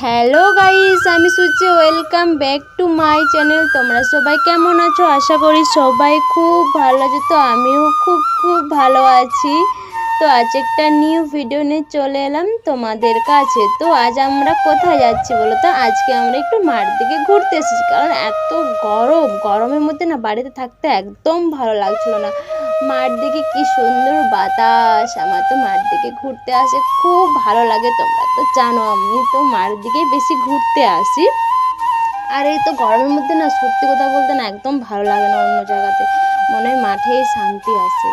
Hello guys আমি Suchi welcome back to my channel তোমরা সবাই কেমন আছো? আশা করি সবাই খুব ভালো আছো। তো আমিও খুব খুব ভালো আছি। তো আজ একটা নিউ ভিডিও নিয়ে চলে এলাম তোমাদের কাছে। তো আজ আমরা কোথায় যাচ্ছি বলো তো? আজকে আমরা একটু মাঠ দিকে ঘুরতে এসেছি। কারণ এত গরম, গরমের মধ্যে না বাড়িতে থাকতে একদম ভালো লাগছিল না। মাঠ দিকে কি সুন্দর বাতাস, আমার তো মাঠ দিকে ঘুরতে আসে খুব ভালো লাগে তোমরা তো জানো, আমি তো মাঠ দিকে বেশি ঘুরতে আসি। আর এই তো গরমের মধ্যে না সত্যি কথা বলতে না একদম ভালো লাগে না অন্য জায়গাতে। মনে হয় মাঠেই শান্তি আসে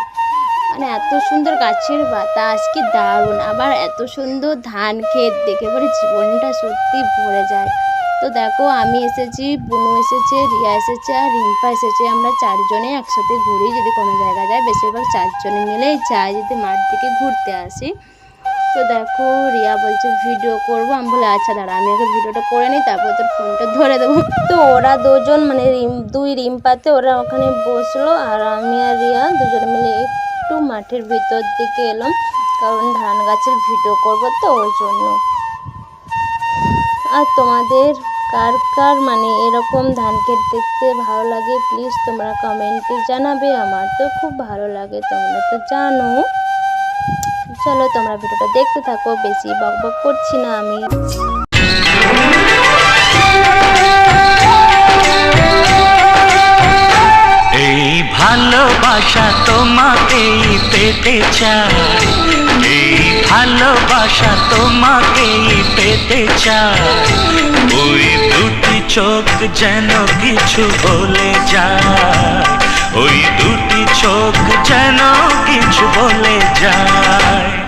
মানে এত সুন্দর গাছের বাতাস, কি দারুণ। আবার এত সুন্দর ধান ক্ষেত দেখে পরে জীবনটা সত্যি ভরে যায়। তো দেখো, আমি এসেছি, বুনু এসেছে, রিয়া এসেছে আর রিম্পা এসেছে। আমরা চারজনে একসাথে ঘুরি যদি কোনো জায়গায় যাই, বেশিরভাগ চারজনে মিলেই যাই, যদি মাঠ দিকে ঘুরতে আসি। তো দেখো, রিয়া বলছে, ভিডিও করব। আমি বলে আচ্ছা দাঁড়া, আমি আগে ভিডিওটা করে নিই, তারপর তোর ফোনটা ধরে দেবো। তো ওরা দুজন মানে রিম, দুই রিম্পাতে ওরা ওখানে বসল আর আমি আর রিয়া দুজনে মিলে একটু মাঠের ভিতর দিকে এলাম, কারণ ধান গাছের ভিডিও করব তো ওই জন্য। আর তোমাদের কার কার মানে এরকম ধান ক্ষেত দেখতে ভালো লাগে প্লিজ তোমরা কমেন্টে জানাবে, আমার তো খুব ভালো লাগে, তোমরা তো জানো। চলো তোমরা ভিডিওটা দেখতে থাকো, বেশি বক বক করছি না আমি। ভালোবাসা তোমাকেই পেতে চাই। এই ভালোবাসা তোমাকেই পেতে চাই। ওই দুটি চোখ যেন কিছু বলে যায়। ওই দুটি চোখ যেন কিছু বলে যায়।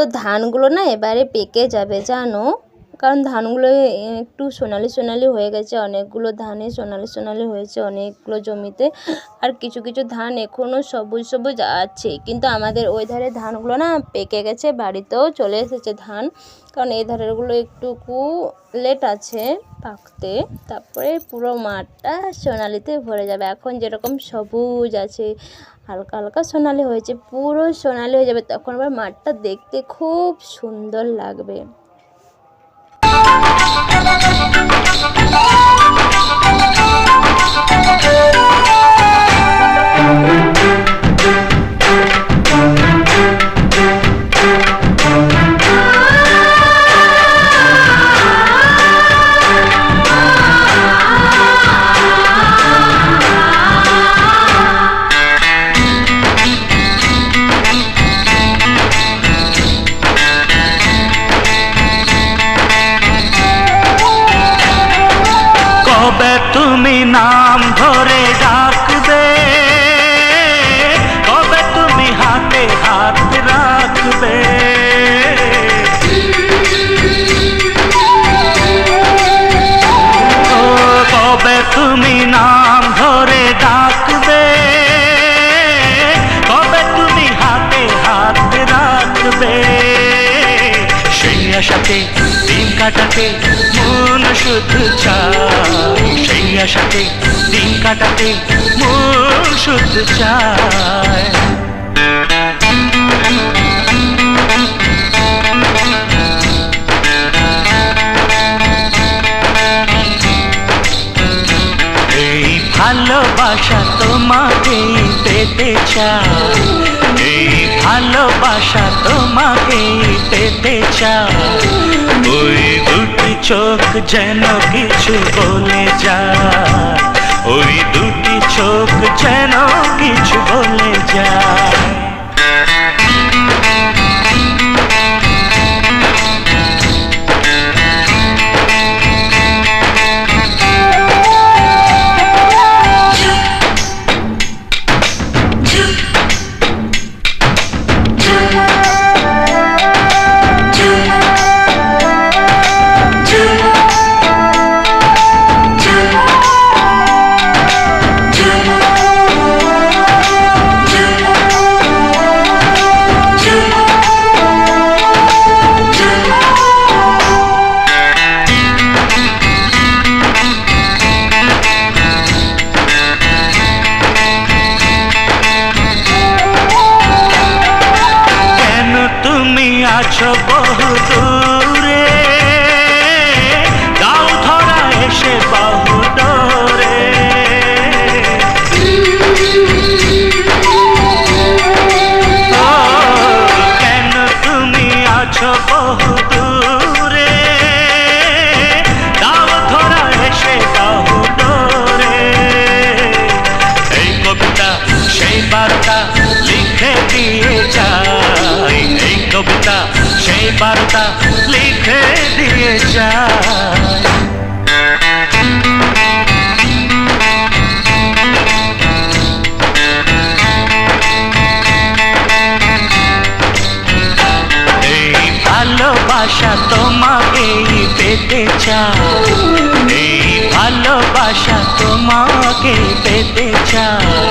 তো ধানগুলো না এবারে পেকে যাবে জানো? কারণ ধানগুলো একটু সোনালি সোনালি হয়ে গেছে, অনেকগুলো ধানে সোনালি সোনালি হয়েছে, অনেকগুলো জমিতে। আর কিছু কিছু ধান এখনও সবুজ সবুজ আছে, কিন্তু আমাদের ওই ধারে ধানগুলো না পেকে গেছে, বাড়িতেও চলে এসেছে ধান। কারণ এই ধারেরগুলো একটুকু লেট আছে পাকতে, তারপরে পুরো মাঠটা সোনালিতে ভরে যাবে। এখন যেরকম সবুজ আছে, হালকা হালকা সোনালি হয়েছে, পুরো সোনালি হয়ে যাবে। তখন আবার মাঠটা দেখতে খুব সুন্দর লাগবে। ना কাটাতে মন শুধু চায় সেই আশাতে দিন কাটাতে মন শুধু চায় ভালোবাসা তোমাকে পেতে চায় এই ভালোবাসা তোমাকে পেতে চাও। ওই দুটি চোখ যেন কিছু বলে যায়। ওই দুটি চোখ যেন কিছু বলে যায়। আছো বহু দূরে। দাও ধরা এসে বহু ও, কেন তুমি আছো বহু দূরে? সেই বার্তা লিখে দিয়ে কবিতা সেই বার্তা লিখে দিয়ে যায় ভালোবাসা তোমাকেই পেতে চায় এই ভালোবাসা তোমাকে পেতে চায়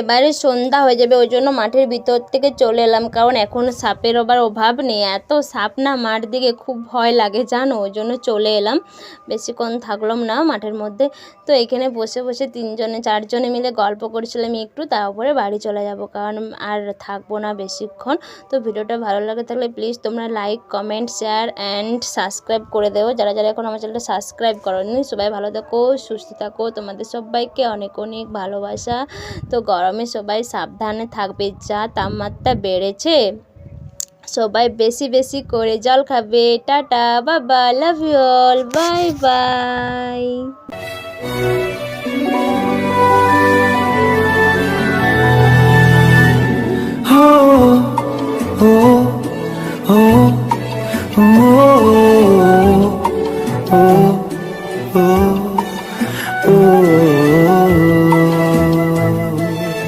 এবারে সন্ধ্যা হয়ে যাবে, ওই জন্য মাঠের ভিতর থেকে চলে এলাম। কারণ এখন সাপের আবার অভাব নেই, এত সাপ না মাঠ দিকে খুব ভয় লাগে, জানো? ওই জন্য চলে এলাম। বেশিক্ষণ থাকলাম না মাঠের মধ্যে। তো এখানে বসে বসে তিনজনে, চারজনে মিলে গল্প করছিলাম একটু, তারপরে বাড়ি চলে যাব। কারণ আর থাকব না বেশিক্ষণ। তো ভিডিওটা ভালো লাগে থাকলে প্লিজ তোমরা like comment share and subscribe করে দেও। যারা যারা এখন আমার চ্যানেলটা সাবস্ক্রাইব করনি, সবাই ভালো থাকো, সুস্থ থাকো। তোমাদের সবাইকে অনেক অনেক ভালোবাসা। তো গরমে সবাই সাবধানে থাকবে, যা তাপমাত্রা বেড়েছে। সবাই বেশি বেশি করে জল খাবে। টাটা, বাবা love you all bye bye